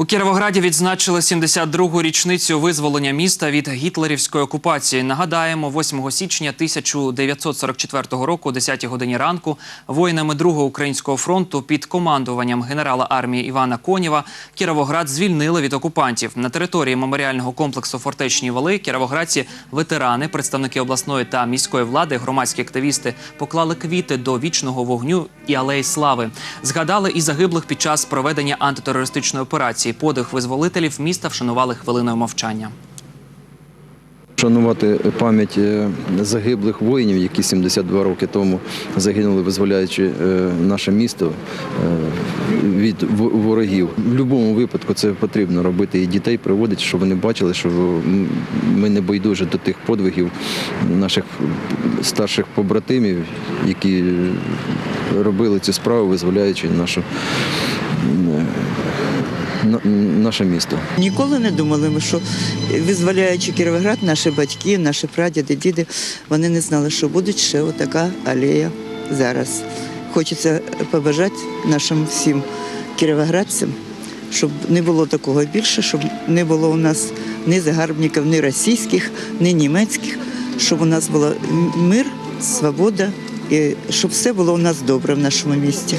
У Кіровограді відзначили 72-гу річницю визволення міста від гітлерівської окупації. Нагадаємо, 8 січня 1944 року, о 10 годині ранку, воїнами Другого українського фронту під командуванням генерала армії Івана Конєва Кіровоград звільнили від окупантів. На території меморіального комплексу Фортечні Вали кіровоградці, ветерани, представники обласної та міської влади, громадські активісти поклали квіти до вічного вогню і алеї слави. Згадали і загиблих під час проведення антитерористичної операції. Подих визволителів міста вшанували хвилиною мовчання. Шанувати пам'ять е, загиблих воїнів, які 72 роки тому загинули, визволяючи е, наше місто е, від ворогів. В будь-якому випадку це потрібно робити і дітей приводити, щоб вони бачили, що ми не байдужі до тих подвигів наших старших побратимів, які робили цю справу, визволяючи нашу. Наше місто. Ніколи не думали ми, що визволяючи Кіровоград, наші батьки, наші прадіди, діди, вони не знали, що буде ще отака алея зараз. Хочеться побажати нашим всім кіровоградцям, щоб не було такого більше, щоб не було у нас ні загарбників, ні російських, ні німецьких, щоб у нас був мир, свобода і щоб все було у нас добре в нашому місті.